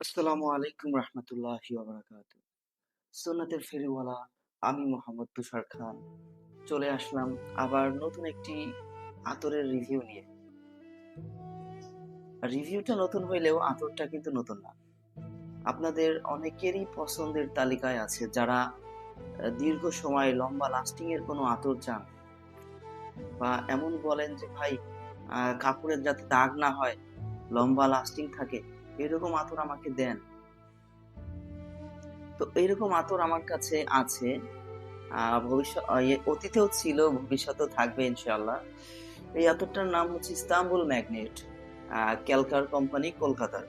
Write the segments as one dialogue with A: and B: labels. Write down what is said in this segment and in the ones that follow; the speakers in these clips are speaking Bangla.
A: আসসালামু আলাইকুম রহমতুল্লাহি ওবারাকাতু সুন্নাতের ফেরিওয়ালা আমি মোহাম্মদ তুষার খান। চলে আসলাম আবার নতুন একটি আতরের রিভিউ নিয়ে। রিভিউটা নতুন হইলেও আতরটা কিন্তু নতুন না। আপনাদের অনেকেরই পছন্দের তালিকায় আছে যারা দীর্ঘ সময় লম্বা লাস্টিং এর কোনো আতর চান। বা এমন বলেন যে, ভাই কাপড়ের যাতে দাগ না হয়, লম্বা লাস্টিং থাকে। এরকম আতর আমাকে দেন। তো এইরকম আতর আমার কাছে আছে। ভবিষ্যৎ অতীতেও ছিল, ভবিষ্যতেও থাকবে ইনশাল্লাহ এই আতরটার নাম হচ্ছে ইস্তাম্বুল ম্যাগনেট ক্যালকার কোম্পানি কলকাতার।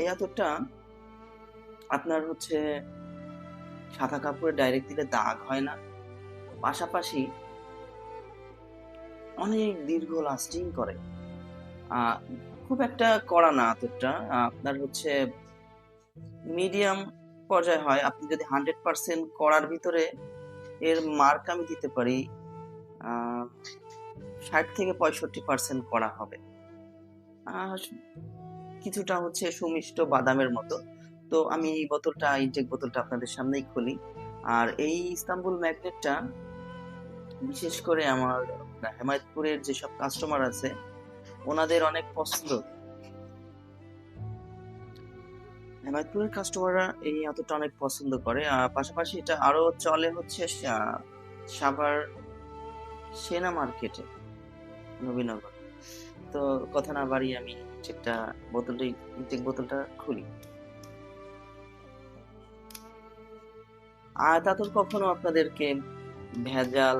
A: এই আতরটা আপনার হচ্ছে সাদা কাপড়ে ডাইরেক্ট দিলে দাগ হয় না। পাশাপাশি অনেক দীর্ঘ লাস্টিং করে। খুব একটা কড়া না আতরটা। আপনার হচ্ছে মিডিয়াম পর্যায়ে হয়। আপনি যদি হান্ড্রেড পার্সেন্ট করার ভিতরে এর মার্ক আমি দিতে পারি ষাট থেকে পঁয়ষট্টি পার্সেন্ট করা হবে। কিছুটা হচ্ছে সুমিষ্ট বাদামের মতো। তো আমি এই বোতলটা ইনটেক বোতলটা আপনাদের সামনেই খুলি। আর এই ইস্তাম্বুল ম্যাগনেটটা বিশেষ করে আমার হেমায়তপুরের যেসব কাস্টমার আছে ওনাদের অনেক পছন্দ। হেমায়তপুরের কাস্টমাররা এই আতরটা অনেক পছন্দ করে। পাশাপাশি এটা আরও চলে হচ্ছে সাভার সেনা মার্কেটে, নবীনগর। তো কথা না বাড়িয়ে আমি একটা বোতলটা ইনটেক বোতলটা খুলি। আর তাদের কখনো আপনাদেরকে ভেজাল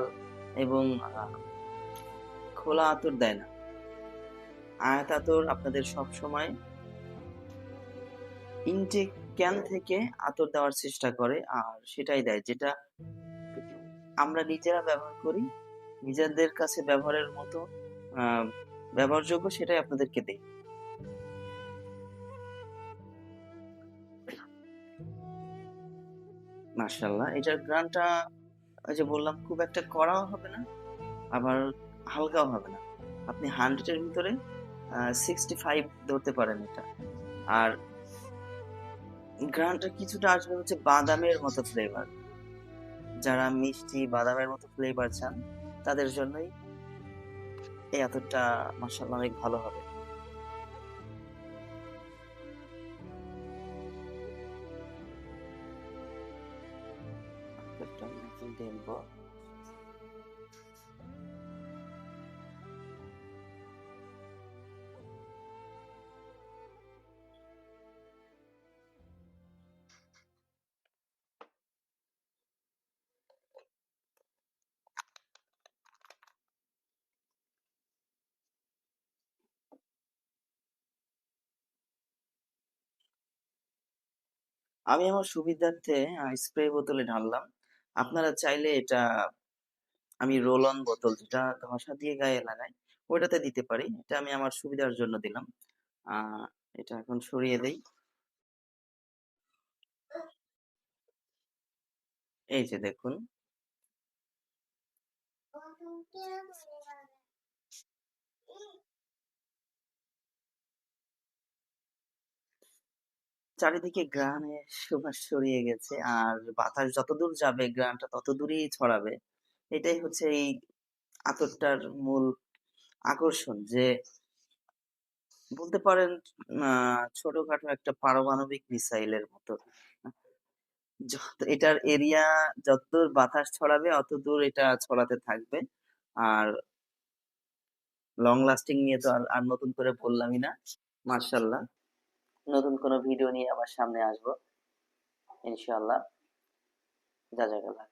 A: এবং খোলা আতর দেয় না। আয়াত আতর আপনাদের সব সময় ইনটেক ক্যান থেকে আতর দেওয়ার চেষ্টা করে, আর সেটাই দেয়, যেটা আমরা নিজেরা ব্যবহার করি, নিজেদের কাছে ব্যবহারের মতো ব্যবহারযোগ্য সেটাই আপনাদেরকে দেয় মার্শাল্লাহ এটার গ্রানটা যে বললাম, খুব একটা কড়াও হবে না, আবার হালকাও হবে না। আপনি হান্ড্রেডের ভিতরে সিক্সটি ফাইভ ধরতে পারেন এটা। আর কিছুটা আসবে হচ্ছে বাদামের মতো ফ্লেভার যারা মিষ্টি, বাদামের মতো ফ্লেভার চান, তাদের জন্যই এই আতরটা অনেক ভালো হবে। আমি আমার সুবিধার্থে স্প্রে বোতলে ঢাললাম। আপনারা চাইলে এটা, আমি রোল অন বোতল যেটা ঘষা দিয়ে গায়ে লাগাই, ওইটাতে দিতে পারি। এটা আমি আমার সুবিধার জন্য দিলাম। এটা এখন সরিয়ে দেই। এই যে দেখুন। চারিদিকে গ্রানের সুবাস ছড়িয়ে গেছে। আর বাতাস যতদূর যাবে গ্রানটা তত দূরই ছড়াবে। এটাই হচ্ছে এই আতরটার মূল আকর্ষণ যে বলতে পারেন ছোটখাটো একটা পারমাণবিক মিসাইলের মতো। যত এটার এরিয়া যতদূর বাতাস ছড়াবে অতদূর এটা ছড়াতে থাকবে। আর লং লাস্টিং নিয়ে তো আর নতুন করে বললামই না মার্শাল্লাহ নতুন কোনো ভিডিও নিয়ে আবার সামনে আসব ইনশাআল্লাহ। জাজাকাল্লাহ